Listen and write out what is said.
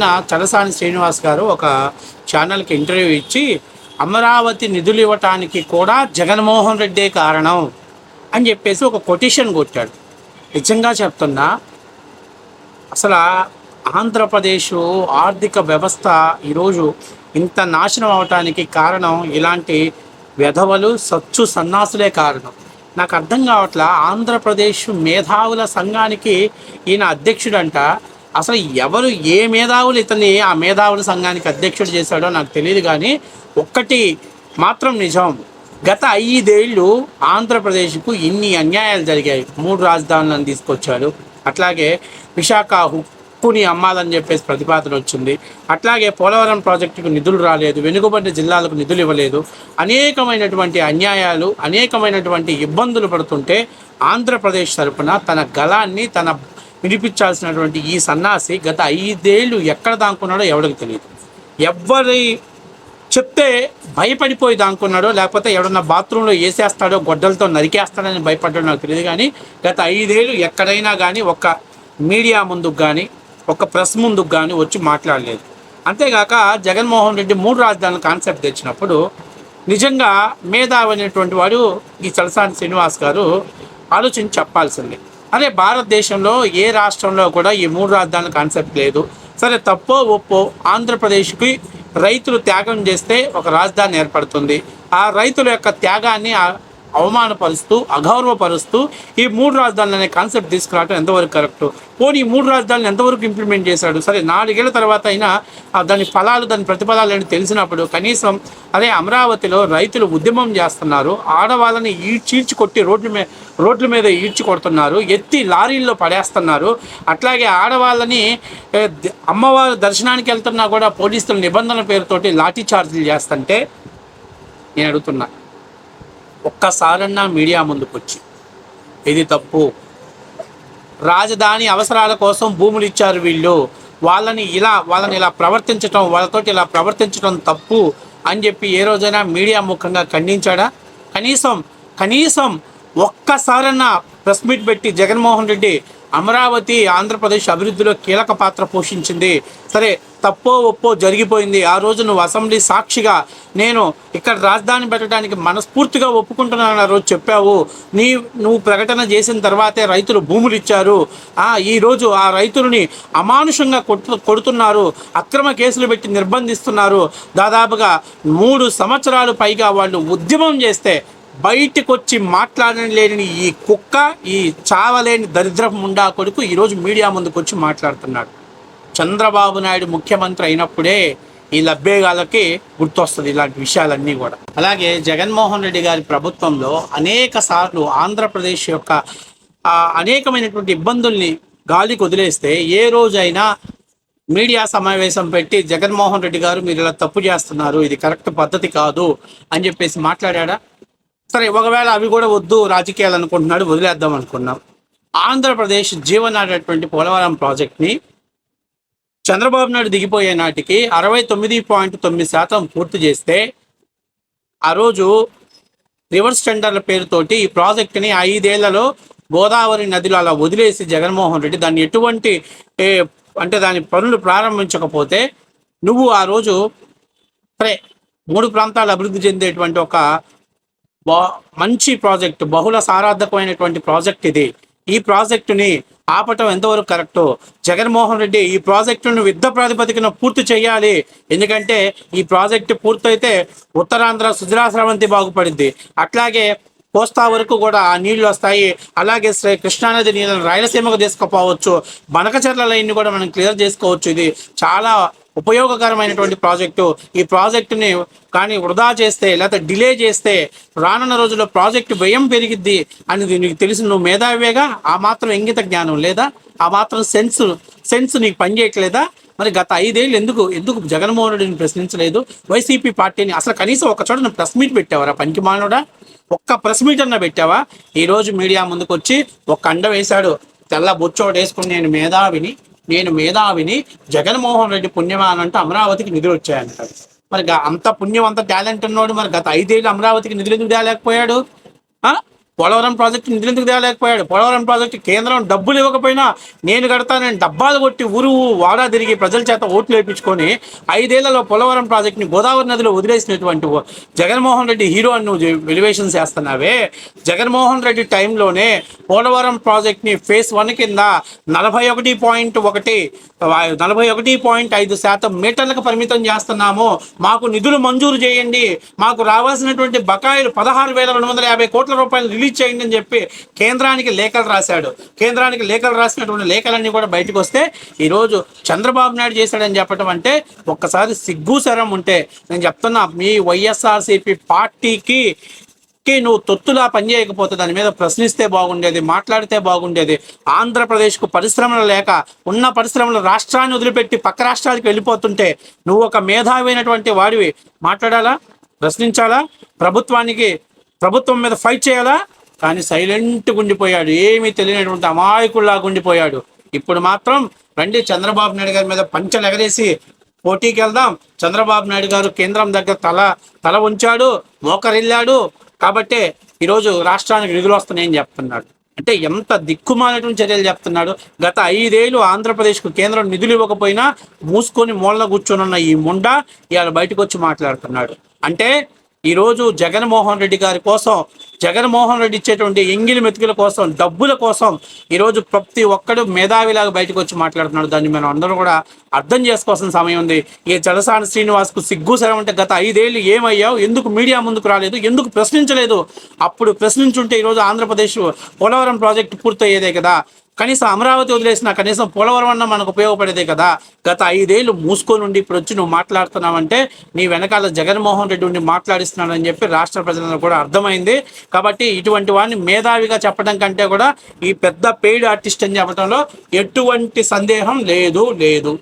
నిన్న చలసాని శ్రీనివాస్ గారు ఒక ఛానల్కి ఇంటర్వ్యూ ఇచ్చి అమరావతి నిధులు ఇవ్వటానికి కూడా జగన్మోహన్ రెడ్డే కారణం అని చెప్పేసి ఒక కొటేషన్ కొట్టాడు. నిజంగా చెప్తున్నా అసలు ఆంధ్రప్రదేశ్ ఆర్థిక వ్యవస్థ ఈరోజు ఇంత నాశనం అవటానికి కారణం ఇలాంటి వెధవలు సచ్చు సన్నాసులే కారణం. నాకు అర్థం కావట్లా ఆంధ్రప్రదేశ్ మేధావుల సంఘానికి ఈయన అధ్యక్షుడంట అసలు ఎవరు ఏ మేధావులు ఇతన్ని ఆ మేధావుల సంఘానికి అధ్యక్షుడు చేశాడో నాకు తెలియదు కానీ ఒక్కటి మాత్రం నిజం. గత ఐదేళ్ళు ఆంధ్రప్రదేశ్కు ఇన్ని అన్యాయాలు జరిగాయి. మూడు రాజధానులను తీసుకొచ్చాడు. అట్లాగే విశాఖ హుక్కుని అమ్మాలని చెప్పేసి ప్రతిపాదన వచ్చింది. అట్లాగే పోలవరం ప్రాజెక్టుకు నిధులు రాలేదు. వెనుకబడిన జిల్లాలకు నిధులు ఇవ్వలేదు. అనేకమైనటువంటి అన్యాయాలు అనేకమైనటువంటి ఇబ్బందులు పడుతుంటే ఆంధ్రప్రదేశ్ తరపున తన గళాన్ని తన వినిపించాల్సినటువంటి ఈ సన్నాసి గత ఐదేళ్ళు ఎక్కడ దాంకున్నాడో ఎవరికి తెలియదు. ఎవరి చెప్తే భయపడిపోయి దానుకున్నాడో లేకపోతే ఎవడన్నా బాత్రూంలో వేసేస్తాడో గొడ్డలతో నరికేస్తాడని భయపడ్డాడో నాకు తెలియదు కానీ గత ఐదేళ్ళు ఎక్కడైనా కానీ ఒక మీడియా ముందుకు కానీ ఒక ప్రెస్ ముందుకు కానీ వచ్చి మాట్లాడలేదు. అంతేగాక జగన్మోహన్ రెడ్డి మూడు రాజధానుల కాన్సెప్ట్ తెచ్చినప్పుడు నిజంగా మేధావి అనేటువంటి వాడు ఈ చలసాని శ్రీనివాస్ గారు ఆలోచించి చెప్పాల్సింది. అదే భారతదేశంలో ఏ రాష్ట్రంలో కూడా ఈ మూడు రాజధానుల కాన్సెప్ట్ లేదు. సరే తప్పో ఒప్పో ఆంధ్రప్రదేశ్కి రైతులు త్యాగం చేస్తే ఒక రాజధాని ఏర్పడుతుంది. ఆ రైతుల యొక్క త్యాగాన్ని అవమానపరుస్తూ అగౌరవపరుస్తూ ఈ మూడు రాజధానులు అనే కాన్సెప్ట్ తీసుకురావడం ఎంతవరకు కరెక్ట్ పోనీ ఈ మూడు రాజధానులు ఎంతవరకు ఇంప్లిమెంట్ చేశాడు? సరే నాలుగేళ్ళ తర్వాత అయినా దాని ఫలాలు దాని ప్రతిఫలాలు అని తెలిసినప్పుడు కనీసం అదే అమరావతిలో రైతులు ఉద్యమం చేస్తున్నారు ఆడవాళ్ళని ఈడ్చీడ్చి కొట్టి రోడ్ల మీద రోడ్ల మీద ఈడ్చి కొడుతున్నారు ఎత్తి లారీల్లో పడేస్తున్నారు. అట్లాగే ఆడవాళ్ళని అమ్మవారి దర్శనానికి వెళ్తున్నా కూడా పోలీసుల నిబంధనల పేరుతోటి లాఠీ చార్జీలు చేస్తుంటే నేను అడుగుతున్నా. ఒక్కసారన్నా మీడియా ముందుకు వచ్చి ఇది తప్పు. రాజధాని అవసరాల కోసం భూములు ఇచ్చారు వీళ్ళు. వాళ్ళని ఇలా వాళ్ళని ఇలా ప్రవర్తించటం వాళ్ళతోటి ఇలా ప్రవర్తించడం తప్పు అని చెప్పి ఏ రోజైనా మీడియా ముఖంగా ఖండించాడా? కనీసం కనీసం ఒక్కసారన్నా ప్రెస్ మీట్ పెట్టి జగన్మోహన్ రెడ్డి అమరావతి ఆంధ్రప్రదేశ్ అభివృద్ధిలో కీలక పాత్ర పోషించింది. సరే తప్పో ఒప్పో జరిగిపోయింది. ఆ రోజు నువ్వు అసెంబ్లీ సాక్షిగా నేను ఇక్కడ రాజధాని పెట్టడానికి మనస్ఫూర్తిగా ఒప్పుకుంటున్నాను ఆ రోజు చెప్పావు. నీ నువ్వు ప్రకటన చేసిన తర్వాతే రైతులు భూములు ఇచ్చారు. ఈరోజు ఈ రోజు ఆ రైతులని అమానుషంగా కొట్టు కొడుతున్నారు. అక్రమ కేసులు పెట్టి నిర్బంధిస్తున్నారు. దాదాపుగా మూడు సంవత్సరాలు పైగా వాళ్ళు ఉద్యమం చేస్తే బయటకొచ్చి మాట్లాడలేని ఈ కుక్క ఈ చావలేని దరిద్రం ముండా కొడుకు ఈరోజు మీడియా ముందుకు వచ్చి మాట్లాడుతున్నాడు. చంద్రబాబు నాయుడు ముఖ్యమంత్రి అయినప్పుడే ఈ లబ్బేగాలకి గుర్తొస్తుంది ఇలాంటి విషయాలన్నీ కూడా. అలాగే జగన్మోహన్ రెడ్డి గారి ప్రభుత్వంలో అనేక సార్లు ఆంధ్రప్రదేశ్ యొక్క అనేకమైనటువంటి ఇబ్బందుల్ని గాలికి వదిలేస్తే ఏ రోజైనా మీడియా సమావేశం పెట్టి జగన్మోహన్ రెడ్డి గారు మీరు ఇలా తప్పు చేస్తున్నారు ఇది కరెక్ట్ పద్ధతి కాదు అని చెప్పేసి మాట్లాడా సరే ఒకవేళ అవి కూడా వద్దు రాజకీయాలు అనుకుంటున్నాడు వదిలేద్దాం అనుకున్నాం. ఆంధ్రప్రదేశ్ జీవనాడేటువంటి పోలవరం ప్రాజెక్ట్ని చంద్రబాబు నాయుడు దిగిపోయే నాటికి అరవై తొమ్మిది పాయింట్ తొమ్మిది శాతం పూర్తి చేస్తే ఆ రోజు రివర్స్ టెండర్ల పేరుతోటి ఈ ప్రాజెక్టుని ఐదేళ్ళలో గోదావరి నదిలో అలా వదిలేసి జగన్మోహన్ రెడ్డి దాన్ని ఎటువంటి అంటే దాని పనులు ప్రారంభించకపోతే నువ్వు ఆ రోజు సరే మూడు ప్రాంతాలు అభివృద్ధి చెందేటువంటి ఒక మంచి ప్రాజెక్ట్ బహుళ సారార్థకమైనటువంటి ప్రాజెక్ట్ ఇది. ఈ ప్రాజెక్టుని ఆపటం ఎంతవరకు కరెక్ట్? జగన్మోహన్ రెడ్డి ఈ ప్రాజెక్టును యుద్ధ ప్రాతిపదికన పూర్తి చేయాలి. ఎందుకంటే ఈ ప్రాజెక్టు పూర్తయితే ఉత్తరాంధ్ర సుజలాశ్రవంతి బాగుపడింది. అట్లాగే కోస్తా వరకు కూడా ఆ నీళ్ళు వస్తాయి. అలాగే శ్రీ కృష్ణానది నీళ్ళను రాయలసీమకు తీసుకుపోవచ్చు. బనకచర్ల లైన్ కూడా మనం క్లియర్ చేసుకోవచ్చు. ఇది చాలా ఉపయోగకరమైనటువంటి ప్రాజెక్టు. ఈ ప్రాజెక్టుని కానీ వృధా చేస్తే లేకపోతే డిలే చేస్తే రానున్న రోజుల్లో ప్రాజెక్టు వ్యయం పెరిగిద్ది అని నీకు తెలిసి నువ్వు మేధావిగా ఆ మాత్రం ఇంగిత జ్ఞానం లేదా? ఆ మాత్రం సెన్స్ సెన్స్ నీకు పనిచేయట్లేదా మరి గత ఐదేళ్ళు ఎందుకు ఎందుకు జగన్మోహన్ రెడ్డిని ప్రశ్నించలేదు? వైసీపీ పార్టీని అసలు కనీసం ఒక చోట నువ్వు ప్రెస్ మీట్ పెట్టావరా? పనికి మానవుడా ఒక్క ప్రెస్ మీట్ అన్న పెట్టావా? ఈరోజు మీడియా ముందుకు వచ్చి ఒక అండ వేశాడు. తెల్ల బొచ్చోడు వేసుకుని నేను మేధావిని. నేను మేధావిని జగన్మోహన్ రెడ్డి పుణ్యమాన్ అంటే అమరావతికి నిధులు వచ్చాయంటాడు మరి అంత పుణ్యం అంత టాలెంట్ ఉన్నోడు మరి గత ఐదేళ్ళు అమరావతికి నిధులు ఎందుకు తేలేకపోయాడు ఆ? పోలవరం ప్రాజెక్టు నిధులు ఎందుకు తేలేకపోయాడు? పోలవరం ప్రాజెక్టు కేంద్రం డబ్బులు ఇవ్వకపోయినా నేను కడతానని డబ్బాలు కొట్టి ఊరు వాడా తిరిగి ప్రజల చేత ఓట్లు వేయించుకొని ఐదేళ్ళలో పోలవరం ప్రాజెక్టుని గోదావరి నదిలో వదిలేసినటువంటి జగన్మోహన్ రెడ్డి హీరో అని నువ్వు వెలివేషన్ చేస్తున్నావే. జగన్మోహన్ రెడ్డి టైంలోనే పోలవరం ప్రాజెక్ట్ని ఫేస్ వన్ కింద నలభై ఒకటి పాయింట్ ఒకటి నలభై ఒకటి పాయింట్ ఐదు శాతం మీటర్లకు పరిమితం చేస్తున్నాము. మాకు నిధులు మంజూరు చేయండి. మాకు రావాల్సినటువంటి బకాయిలు పదహారు వేల రెండు వందల యాభై కోట్ల రూపాయలు రిలీజ్ చేయండి అని చెప్పి కేంద్రానికి లేఖలు రాశాడు. కేంద్రానికి లేఖలు రాసినటువంటి లేఖలన్నీ కూడా బయటకు వస్తే ఈరోజు చంద్రబాబు నాయుడు చేశాడని చెప్పడం అంటే ఒక్కసారి సిగ్గు శరం ఉంటే నేను చెప్తున్నా మీ వైఎస్ఆర్సీపీ పార్టీకి కి నువ్వు తొత్తులా పనిచేయకపోతే దాని మీద ప్రశ్నిస్తే బాగుండేది మాట్లాడితే బాగుండేది. ఆంధ్రప్రదేశ్కు పరిశ్రమలు లేక ఉన్న పరిశ్రమలు రాష్ట్రాన్ని వదిలిపెట్టి పక్క రాష్ట్రాలకు వెళ్ళిపోతుంటే నువ్వు ఒక మేధావైనటువంటి వాడివి. మాట్లాడాలా? ప్రశ్నించాలా? ప్రభుత్వానికి ప్రభుత్వం మీద ఫైట్ చేయాలా? కానీ సైలెంట్ గుండిపోయాడు ఏమీ తెలియనటువంటి అమాయకుల్లా గుండిపోయాడు ఇప్పుడు మాత్రం రండి చంద్రబాబు నాయుడు గారి మీద పంచలు ఎగరేసి పోటీకి వెళ్దాం చంద్రబాబు నాయుడు గారు కేంద్రం దగ్గర తల తల ఉంచాడు మోకరిల్లాడు. కాబట్టే ఈరోజు రాష్ట్రానికి నిధులు వస్తున్నాయని చెప్తున్నాడు. అంటే ఎంత దిక్కుమాలటువంటి చర్యలు చెప్తున్నాడు. గత ఐదేళ్ళు ఆంధ్రప్రదేశ్కు కేంద్రం నిధులు ఇవ్వకపోయినా మూసుకొని మూలన కూర్చొని ఉన్న ఈ ముండ ఇవాళ బయటకు వచ్చి మాట్లాడుతున్నాడు. అంటే ఈరోజు జగన్మోహన్ రెడ్డి గారి కోసం జగన్మోహన్ రెడ్డి ఇచ్చేటువంటి ఎంగిలి మెతుకుల కోసం డబ్బుల కోసం ఈరోజు ప్రతి ఒక్కడు మేధావిలాగా బయటకు వచ్చి మాట్లాడుతున్నాడు. దాన్ని మనం అందరూ కూడా అర్థం చేసుకోవాల్సిన సమయం ఉంది. ఈ చలసాని శ్రీనివాస్కు సిగ్గు శరం అంటే గత ఐదేళ్ళు ఏమయ్యావు? ఎందుకు మీడియా ముందుకు రాలేదు? ఎందుకు ప్రశ్నించలేదు? అప్పుడు ప్రశ్నించుంటే ఈరోజు ఆంధ్రప్రదేశ్ పోలవరం ప్రాజెక్టు పూర్తయ్యేదే కదా. కనీసం అమరావతి వదిలేసిన కనీసం పోలవరం అన్న మనకు ఉపయోగపడేదే కదా. గత ఐదేళ్ళు మూసుకొని ఉండి ఇప్పుడు వచ్చి నువ్వు మాట్లాడుతున్నావంటే నీ వెనకాల జగన్మోహన్ రెడ్డి ఉండి మాట్లాడిస్తున్నాడని చెప్పి రాష్ట్ర ప్రజలకు కూడా అర్థమైంది. కాబట్టి ఇటువంటి వాడిని మేధావిగా చెప్పడం కంటే కూడా ఈ పెద్ద పెయిడ్ ఆర్టిస్ట్ అని చెప్పడంలో ఎటువంటి సందేహం లేదు లేదు.